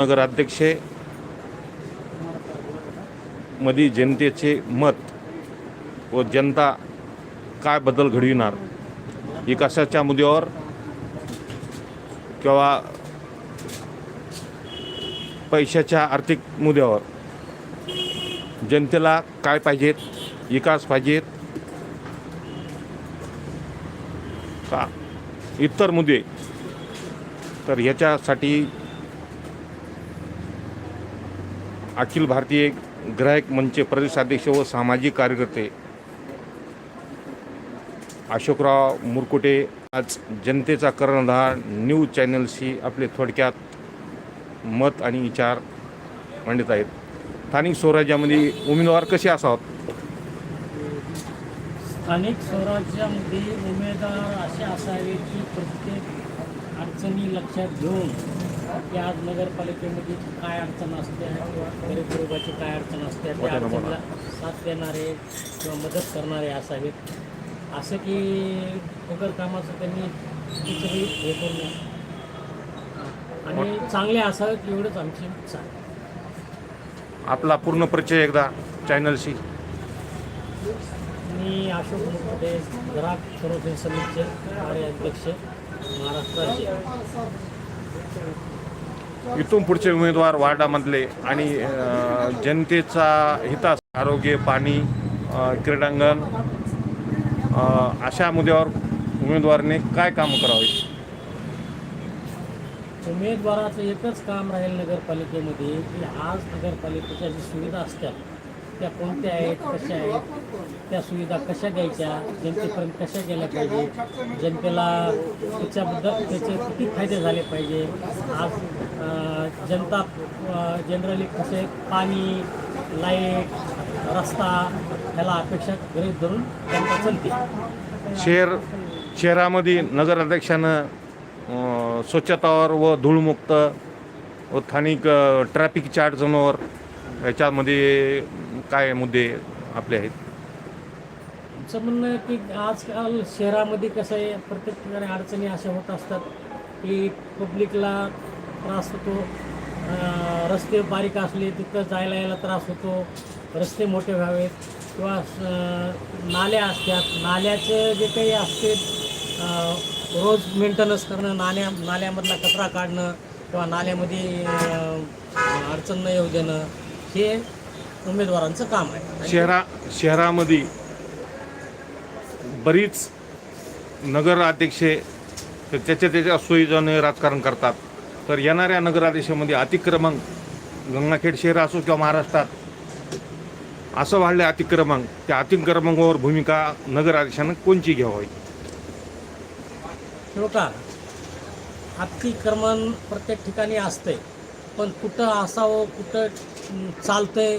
नगराध्यक्षे मध्ये जनतेचे मत व जनता काय बदल घडविणार विकासाच्या मुद्द्यावर किंवा पैशाच्या आर्थिक मुद्द्यावर जनतेला काय पाहिजेत विकास पाहिजेत का? इतर मुद्दे. तर ह्याच्यासाठी अखिल भारतीय ग्राहक मंचचे प्रदेशाध्यक्ष व सामाजिक कार्यकर्ते अशोकराव मुरकुटे आज जनतेचा कर्णधार न्यूज चॅनलशी आपले थोडक्यात मत आणि विचार मांडत आहेत. स्थानिक स्वराज्यामध्ये उमेदवार कसे असावत? स्थानिक स्वराज्यामध्ये उमेदवार असे असावे की प्रत्येक अडचणी लक्षात घेऊन की आज नगरपालिकेमध्ये काय अडचण असते किंवा गरीब गरिबाची काय अडचण असते त्या. अडचणीला साथ देणारे किंवा मदत करणारे असावेत. असं की वगैर कामाचं त्यांनी कुठंही हे करू नये आणि चांगले असावेत एवढंच आमची इच्छा आहे. आपला पूर्ण परिचय एकदा चॅनलशी. मी अशोक मुखर्डे ग्राहक संरक्षण समितीचे कार्याध्यक्ष महाराष्ट्र राज्य. इथून पुढचे उमेदवार वार्डामधले आणि जनतेचा हितास आरोग्य पाणी क्रीडांगण अशा मुद्द्यावर उमेदवाराने काय काम करावे? उमेदवाराचं एकच काम राहील नगरपालिकेमध्ये की आज नगरपालिकेच्या ज्या सुविधा असतात त्या कोणत्या आहेत कशा आहेत त्या सुविधा कशा द्यायच्या जनतेपर्यंत कशा गेल्या पाहिजे जनतेला त्याच्याबद्दल त्याचे किती फायदे झाले पाहिजे आज जनता जनरली कसे पाणी लाइट रस्ता ह्याला अपेक्षा गरीब धरून जनता चालते. शहर शहरामध्ये नगराध्यक्षानं स्वच्छतावर व धूळमुक्त व स्थानिक ट्रॅफिक ट्रॅफिकच्या याच्यामध्ये काय मुद्दे आपले आहेत? आमचं म्हणणं आहे की आजकाल शहरामध्ये कसं आहे प्रत्येक ठिकाणी अडचणी अशा होत असतात की पब्लिकला त्रास होतो. रस्ते बारीक असले तिथं जायला यायला त्रास होतो. रस्ते मोठे व्हावेत. किंवा नाल्या असतात. नाल्याचं जे काही असते रोज मेंटेनन्स करणं नाल्या नाल्यामधला कचरा काढणं किंवा नाल्यामध्ये अडचण न येऊ देणं हे उमेदवारांचं काम आहे. शहरा शहरामध्ये बरीच नगराध्यक्षे तर त्याच्या त्याच्या सोयीजने राजकारण करतात. तर येणाऱ्या नगराध्यक्षामध्ये अतिक्रमण गंगाखेड शहर असो किंवा महाराष्ट्रात असं वाढलं अतिक्रमण त्या अतिक्रमणावर भूमिका नगराध्यक्षानं कोणची घ्यावी? हे अतिक्रमण प्रत्येक ठिकाणी असतंय पण कुठं असावं कुठं अं, चालतंय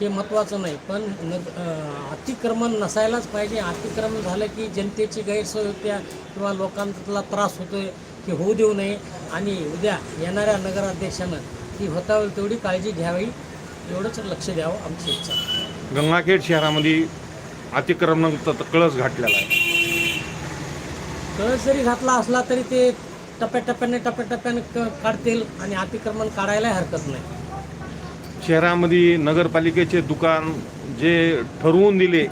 हे महत्त्वाचं नाही पण नग अं, अतिक्रमण नसायलाच पाहिजे. अतिक्रमण झालं की जनतेची गैरसोय होत्या किंवा लोकांना त्रास होतोय की होऊ देऊ नये. आणि उद्या येणाऱ्या नगराध्यक्षानं ती होता होईल तेवढी काळजी घ्यावी एवढंच लक्ष द्यावं आमची इच्छा. आहे. गंगाखेड शहरामध्ये अतिक्रमणाचा कळस घातलेला आहे. कळस जरी घातला असला तरी ते टप्प्याटप्प्याने टप्प्याटप्प्याने क काढतील आणि अतिक्रमण काढायलाही हरकत नाही. शहरामध्ये नगरपालिकेचे दुकान जे ठरवून दिले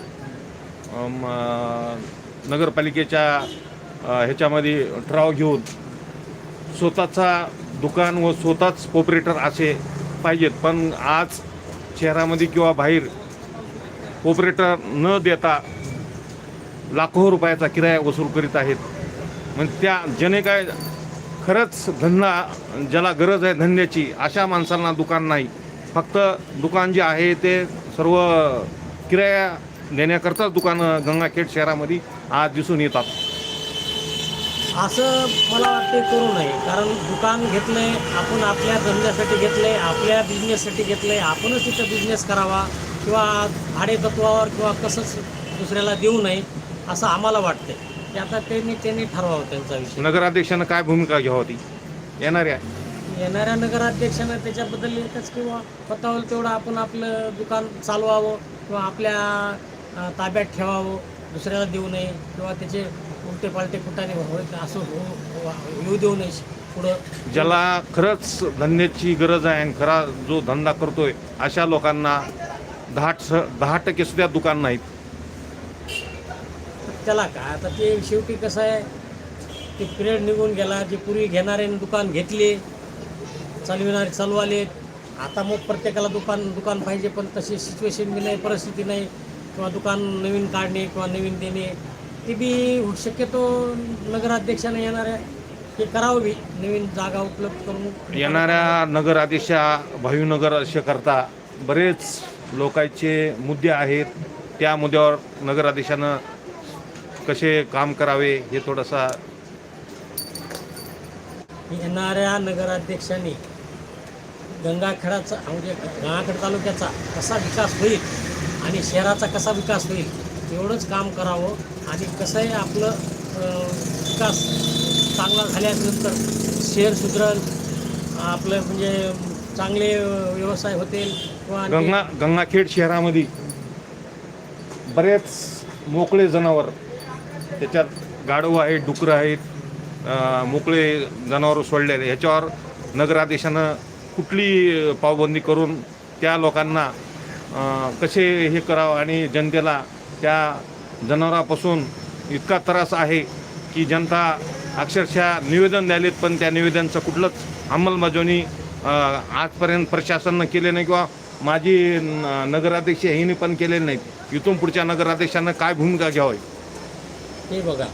नगरपालिकेच्या ह्याच्यामध्ये ठराव घेऊन स्वतःचा दुकान व स्वतःच ऑपरेटर असे पाहिजेत. पण आज शहरामध्ये किंवा बाहेर ऑपरेटर न देता लाखो रुपयाचा किराया वसूल करीत आहेत. मग त्या ज्याने काय खरंच धंदा ज्याला गरज आहे धंद्याची अशा माणसांना दुकान नाही. फक्त दुकान जे आहे ते सर्व किराया देण्याकरताच दुकानं गंगाखेड शहरामध्ये आज दिसून येतात. असं मला वाटते करू नये. कारण दुकान घेतलंय आपण आपल्या धंद्यासाठी घेतलंय आपल्या बिझनेससाठी घेतलंय आपणच तिथं बिझनेस करावा किंवा भाडे तत्वावर किंवा कसंच दुसऱ्याला देऊ नये असं आम्हाला वाटतंय. की आता त्यांनी त्यांनी ठरवावं त्यांचा विषय. नगराध्यक्षानं काय भूमिका घ्यावी ती? येणाऱ्या येणाऱ्या नगराध्यक्षानं त्याच्याबद्दल एकच किंवा स्वतःवर तेवढं आपण आपलं दुकान चालवावं किंवा आपल्या ताब्यात ठेवावं दुसऱ्याला देऊ नये किंवा त्याचे उलटे पालटे कुठाने होत असं हो हो- येऊ देऊ नये पुढं. ज्याला खरंच धंद्याची गरज आहे आणि खरा जो धंदा करतोय अशा लोकांना दहा स- दहा टक्के सुद्धा दुकान नाहीत. त्याला काय आता ते शेवटी कसं आहे ते पिरियड निघून गेला जे पूर्वी घेणारे दुकान घेतले चालविणारे चालवाले आता मग प्रत्येकाला दुकान दुकान पाहिजे पण तशी सिच्युएशन बी नाही परिस्थिती नाही. किंवा दुकान नवीन काढणे किंवा नवीन देणे. ते बी शक्यतो नगराध्यक्षाने येणाऱ्या हे करावं बी. नवीन जागा उपलब्ध करून येणाऱ्या नगराध्यक्षा भावी करता बरेच लोकांचे मुद्दे आहेत. त्या मुद्द्यावर नगराध्यक्षानं कसे काम करावे हे थोडासा येणाऱ्या नगराध्यक्षांनी गंगाखेडाचा म्हणजे गंगाखेड तालुक्याचा कसा विकास होईल आणि शहराचा कसा विकास होईल एवढंच काम करावं आणि कसंही आपलं विकास चांगला झाल्यानंतर शहर सुधरल आपलं म्हणजे चांगले व्यवसाय होतील किंवा गंगा गंगाखेड शहरामध्ये बरेच मोकळे जनावर त्याच्यात गाढव आहेत डुकरं आहेत मोकळे जनावर सोडलेले ह्याच्यावर नगराधीशानं कुठली पावबंदी करून त्या लोकांना कसे हे करावं आणि जनतेला त्या जनावरापासून इतका त्रास आहे की जनता अक्षरशः निवेदन द्यालेत पण त्या निवेदनचं कुठलंच अंमलबजावणी आजपर्यंत प्रशासनानं केले नाही किंवा माझी न- नगराध्यक्ष ह्यांनी पण केलेले नाहीत इथून पुढच्या नगराध्यक्षांना काय भूमिका घ्यावी? हे बघा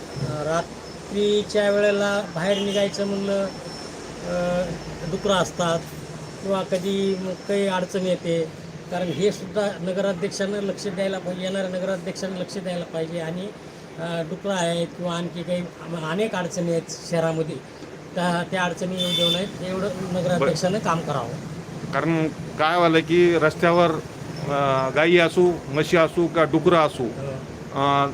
रात्रीच्या वेळेला बाहेर निघायचं म्हणलं डुकरं असतात किंवा कधी काही अडचण येते कारण हे सुद्धा नगराध्यक्षानं लक्ष द्यायला पाहिजे येणाऱ्या नगराध्यक्षानं लक्ष द्यायला पाहिजे आणि अं, डुकरं आहेत किंवा आणखी काही अनेक अडचणी आहेत शहरामध्ये त्या त्या अडचणी येऊ देऊ नयेत एवढं नगराध्यक्षानं काम करावं. कारण काय व्हायलं की रस्त्यावर गायी असू म्हशी असू किंवा डुकरं असू अं,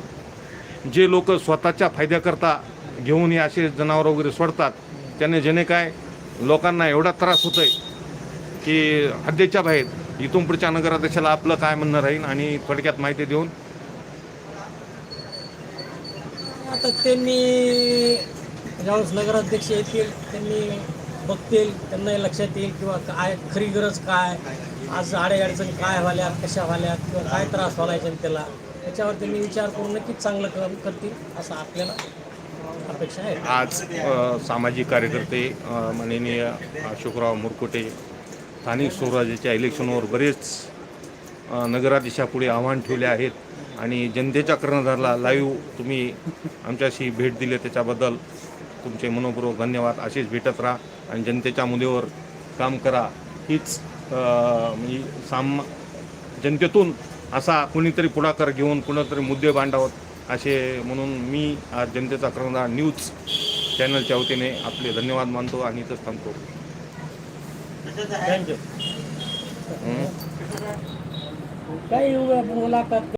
जे लोक स्वतःच्या फायद्याकरता घेऊन हे असे जनावर वगैरे सोडतात त्याने जेणे काय लोकांना एवढा त्रास होतोय की हद्दीच्या बाहेर इथून पुढच्या नगराध्यक्षाला आपलं काय म्हणणं राहील आणि थोडक्यात माहिती देऊन आता त्यांनी ज्यावेळेस नगराध्यक्ष येतील त्यांनी बघतील त्यांनाही लक्षात येईल किंवा काय खरी गरज काय आज आडे अडचणी काय व्हाल्यात कशा व्हाल्यात किंवा काय त्रास व्हायला जनतेला त्याच्यावर त्यांनी विचार करून नक्कीच चांगलं काम करतील असं आपल्याला अपेक्षा आहे. आज सामाजिक कार्यकर्ते माननीय अशोकराव मुरकुटे स्थानिक स्वराज्याच्या इलेक्शनवर बरेच अ, नगराधीशापुढे आव्हान ठेवले आहेत आणि जनतेच्या कर्णधारला लाईव्ह तुम्ही आमच्याशी भेट दिली त्याच्याबद्दल तुमचे मनोपूर्वक धन्यवाद. असेच भेटत राहा आणि जनतेच्या मुदेवर काम करा. हीच म्हणजे साम जनतेतून असा कुणीतरी पुढाकार घेऊन कुणीतरी मुद्दे मांडावत असे म्हणून मी आज जनतेचा कर्णधार न्यूज चॅनलच्या वतीने आपले धन्यवाद मानतो आणि इथंच थांबतो. थँक्यू हं. काही मुलाखत